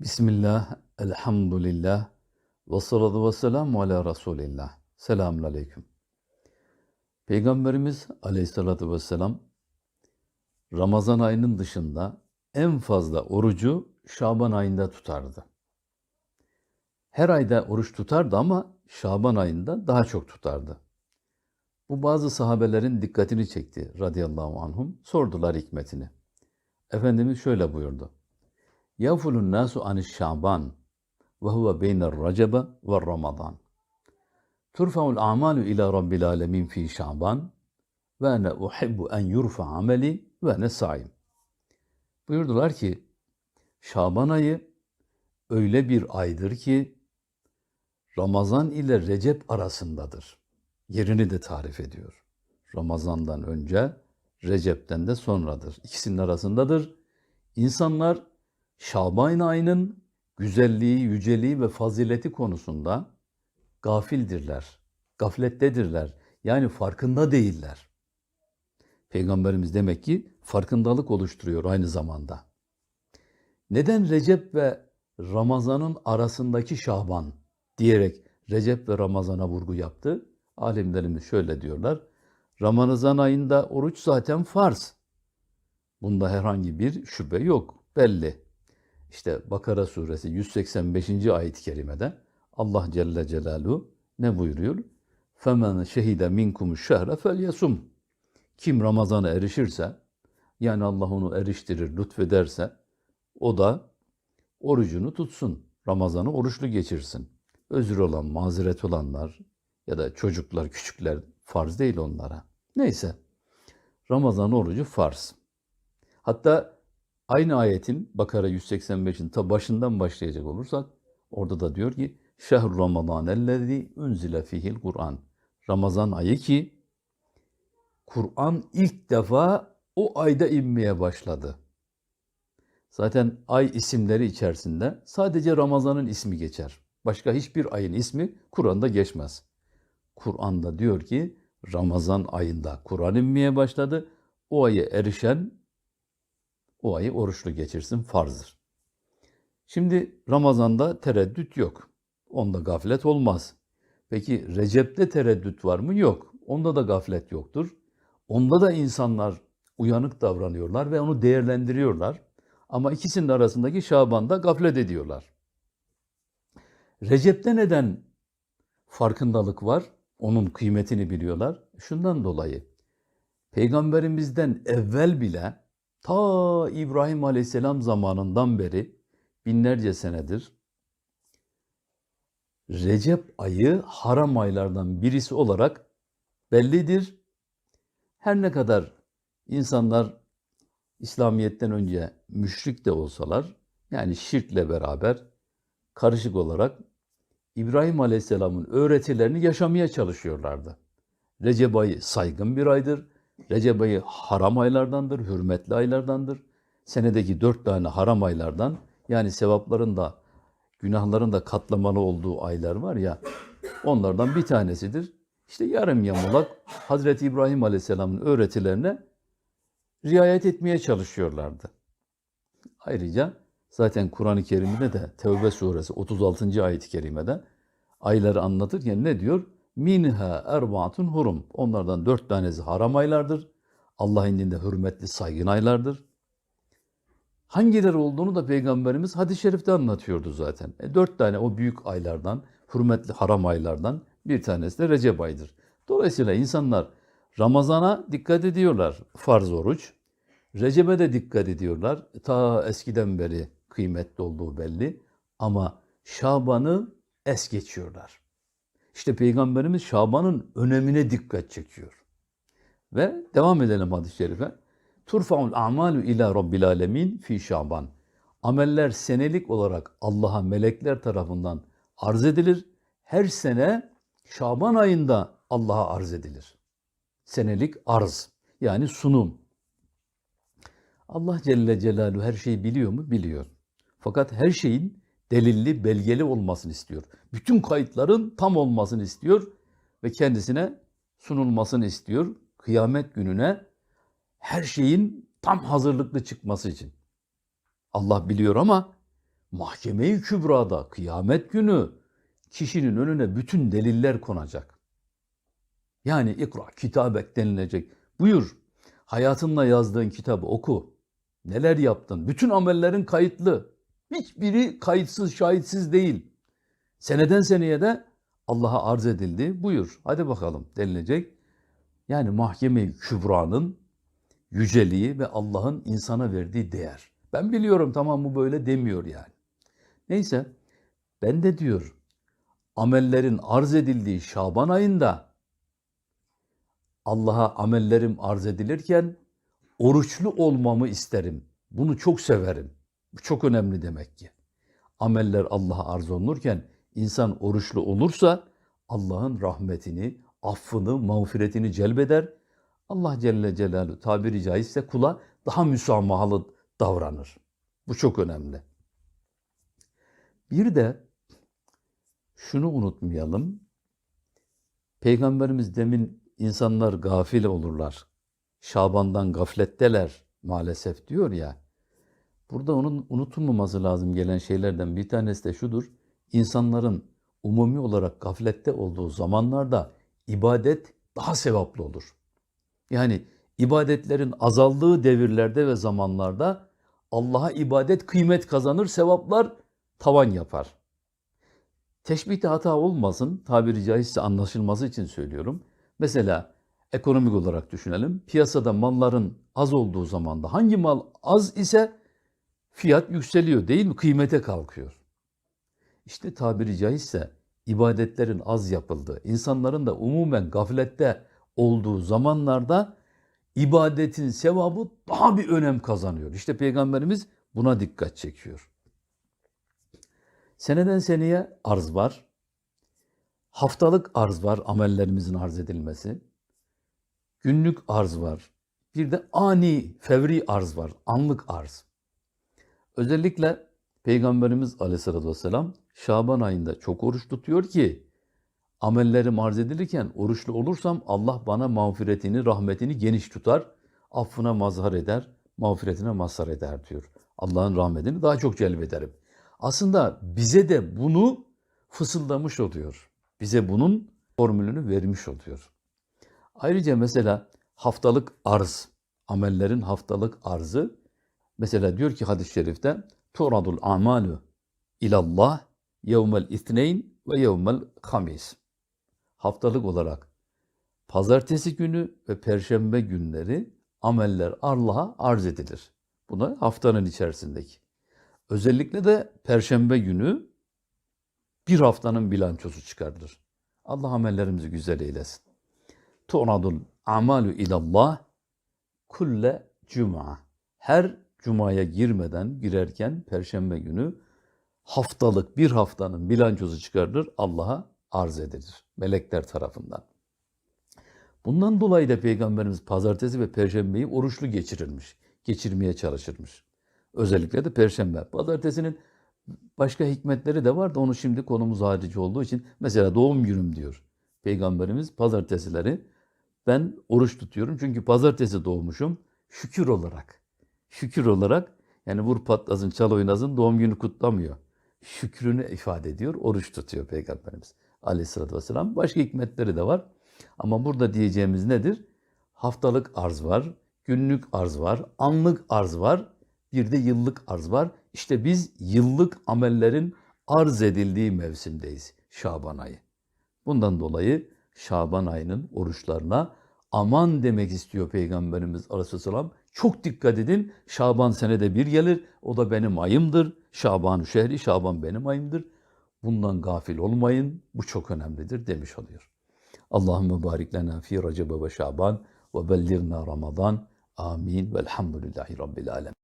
Bismillah, elhamdülillah, ve salatu ve selamu ala Resulillah. Selamun aleyküm. Peygamberimiz aleyhissalatu vesselam Ramazan ayının dışında en fazla orucu Şaban ayında tutardı. Her ayda oruç tutardı ama Şaban ayında daha çok tutardı. Bu bazı sahabelerin dikkatini çekti radıyallahu anhum. Sordular hikmetini. Efendimiz şöyle buyurdu. Yafulun nasu aniş şaban ve huve beyner recebe ve ramazan. Turfa'ul a'malu ila rabbil alemin fi şaban ve ene uhibbu en yurfa ameli ve ene saim. Buyurdular ki Şaban ayı öyle bir aydır ki Ramazan ile Recep arasındadır. Yerini de tarif ediyor. Ramazandan önce, Recep'ten de sonradır. İkisinin arasındadır. İnsanlar Şaban ayının güzelliği, yüceliği ve fazileti konusunda gafildirler, gaflettedirler. Yani farkında değiller. Peygamberimiz demek ki farkındalık oluşturuyor aynı zamanda. Neden Recep ve Ramazan'ın arasındaki Şaban diyerek Recep ve Ramazan'a vurgu yaptı? Alimlerimiz şöyle diyorlar. Ramazan ayında oruç zaten farz. Bunda herhangi bir şüphe yok, belli. İşte Bakara suresi 185. ayet-i kerimede Allah Celle Celaluhu ne buyuruyor? فَمَنْ شَهِدَ مِنْكُمُ الشَّهْرَ فَلْيَسُمْ Kim Ramazan'a erişirse, yani Allah onu eriştirir, lütfederse, o da orucunu tutsun. Ramazan'ı oruçlu geçirsin. Özür olan, mazeret olanlar ya da çocuklar, küçükler farz değil onlara. Neyse, Ramazan orucu farz. Hatta Aynı ayetin Bakara 185'in ta başından başlayacak olursak orada da diyor ki Şehr Ramazan ellezî unzile fihil Kur'an. Ramazan ayı ki Kur'an ilk defa o ayda inmeye başladı. Zaten ay isimleri içerisinde sadece Ramazan'ın ismi geçer. Başka hiçbir ayın ismi Kur'an'da geçmez. Kur'an'da diyor ki Ramazan ayında Kur'an inmeye başladı. O ayı erişen o ayı oruçlu geçirsin farzdır. Şimdi Ramazan'da tereddüt yok. Onda gaflet olmaz. Peki Recep'te tereddüt var mı? Yok. Onda da gaflet yoktur. Onda da insanlar uyanık davranıyorlar ve onu değerlendiriyorlar. Ama ikisinin arasındaki Şaban'da gaflet ediyorlar. Recep'te neden farkındalık var? Onun kıymetini biliyorlar. Şundan dolayı. Peygamberimizden evvel bile ta İbrahim Aleyhisselam zamanından beri binlerce senedir Recep ayı haram aylardan birisi olarak bellidir. Her ne kadar insanlar İslamiyet'ten önce müşrik de olsalar, yani şirkle beraber karışık olarak İbrahim Aleyhisselam'ın öğretilerini yaşamaya çalışıyorlardı. Recep ayı saygın bir aydır. Recep ayı haram aylardandır, hürmetli aylardandır. Senedeki dört tane haram aylardan, yani sevapların da, günahların da katlamalı olduğu aylar var ya, onlardan bir tanesidir. İşte yarım yamalak Hazreti İbrahim Aleyhisselam'ın öğretilerine riayet etmeye çalışıyorlardı. Ayrıca zaten Kur'an-ı Kerim'de de Tevbe suresi 36. ayet-i kerimede ayları anlatırken ne diyor? Minha erbaatun hurum. Onlardan dört tanesi haram aylardır. Allah indinde hürmetli saygın aylardır. Hangileri olduğunu da Peygamberimiz hadis-i şerifte anlatıyordu zaten. E, dört tane o büyük aylardan, hürmetli haram aylardan bir tanesi de Recep ayıdır. Dolayısıyla insanlar Ramazan'a dikkat ediyorlar, farz oruç. Recep'e de dikkat ediyorlar. Ta eskiden beri kıymetli olduğu belli. Ama Şaban'ı es geçiyorlar. İşte Peygamberimiz Şaban'ın önemine dikkat çekiyor. Ve devam edelim hadis-i şerife. Turfa'ul a'malu ila rabbil alemin fi Şaban. Ameller senelik olarak Allah'a melekler tarafından arz edilir. Her sene Şaban ayında Allah'a arz edilir. Senelik arz yani sunum. Allah Celle Celaluhu her şeyi biliyor mu? Biliyor. Fakat her şeyin delilli, belgeli olmasını istiyor. Bütün kayıtların tam olmasını istiyor ve kendisine sunulmasını istiyor. Kıyamet gününe her şeyin tam hazırlıklı çıkması için. Allah biliyor ama mahkeme-i kübrada kıyamet günü kişinin önüne bütün deliller konacak. Yani ikra kitabek denilecek. Buyur hayatınla yazdığın kitabı oku. Neler yaptın? Bütün amellerin kayıtlı. Hiçbiri kayıtsız, şahitsiz değil. Seneden seneye de Allah'a arz edildi. Buyur hadi bakalım denilecek. Yani mahkeme-i kübranın yüceliği ve Allah'ın insana verdiği değer. Ben biliyorum tamam bu böyle demiyor yani. Neyse ben de diyor amellerin arz edildiği Şaban ayında Allah'a amellerim arz edilirken oruçlu olmamı isterim. Bunu çok severim. Bu çok önemli demek ki. Ameller Allah'a arz olunurken insan oruçlu olursa Allah'ın rahmetini, affını, mağfiretini celbeder. Allah Celle Celaluhu tabiri caizse kula daha müsamahalı davranır. Bu çok önemli. Bir de şunu unutmayalım. Peygamberimiz demin insanlar gafil olurlar. Şaban'dan gafletteler maalesef diyor ya. Burada onun unutulmaması lazım gelen şeylerden bir tanesi de şudur. İnsanların umumi olarak gaflette olduğu zamanlarda ibadet daha sevaplı olur. Yani ibadetlerin azaldığı devirlerde ve zamanlarda Allah'a ibadet kıymet kazanır, sevaplar tavan yapar. Teşbihte hata olmasın, tabiri caizse anlaşılması için söylüyorum. Mesela ekonomik olarak düşünelim. Piyasada malların az olduğu zamanda hangi mal az ise fiyat yükseliyor değil mi? Kıymete kalkıyor. İşte tabiri caizse ibadetlerin az yapıldığı, insanların da umumen gaflette olduğu zamanlarda ibadetin sevabı daha bir önem kazanıyor. İşte Peygamberimiz buna dikkat çekiyor. Seneden seneye arz var. Haftalık arz var, amellerimizin arz edilmesi. Günlük arz var. Bir de ani, fevri arz var, anlık arz. Özellikle Peygamberimiz aleyhissalatü vesselam Şaban ayında çok oruç tutuyor ki amellerim arz edilirken oruçlu olursam Allah bana mağfiretini, rahmetini geniş tutar, affına mazhar eder, mağfiretine mazhar eder diyor. Allah'ın rahmetini daha çok celbederim. Aslında bize de bunu fısıldamış oluyor. Bize bunun formülünü vermiş oluyor. Ayrıca mesela haftalık arz, amellerin haftalık arzı mesela diyor ki hadis-i şerifte turadul amalu ilallah yevmel isneyn ve yevmel hamis. Haftalık olarak pazartesi günü ve perşembe günleri ameller Allah'a arz edilir. Buna haftanın içerisindeki. Özellikle de perşembe günü bir haftanın bilançosu çıkarılır. Allah amellerimizi güzel eylesin. Tu'radul amalu ilallah kulle cuma. Her cumaya girmeden girerken perşembe günü haftalık bir haftanın bilançosu çıkarılır Allah'a arz edilir melekler tarafından. Bundan dolayı da Peygamberimiz pazartesi ve perşembeyi oruçlu geçirilmiş, geçirmeye çalışırmış. Özellikle de perşembe. Pazartesinin başka hikmetleri de var da onu şimdi konumuz harici olduğu için mesela doğum günüm diyor. Peygamberimiz pazartesileri ben oruç tutuyorum çünkü pazartesi doğmuşum şükür olarak. Şükür olarak yani vur patlasın çal oynasın doğum günü kutlamıyor. Şükrünü ifade ediyor, oruç tutuyor Peygamberimiz aleyhissalatü vesselam. Başka hikmetleri de var. Ama burada diyeceğimiz nedir? Haftalık arz var, günlük arz var, anlık arz var, bir de yıllık arz var. İşte biz yıllık amellerin arz edildiği mevsimdeyiz Şaban ayı. Bundan dolayı Şaban ayının oruçlarına aman demek istiyor Peygamberimiz Aleyhisselam. Çok dikkat edin. Şaban senede bir gelir. O da benim ayımdır. Şaban şehri, Şaban benim ayımdır. Bundan gafil olmayın. Bu çok önemlidir demiş oluyor. Allahümme barik lena fi Recebe ve Şaban ve bellirna Ramazan. Amin. Velhamdülillahi Rabbil Alemin.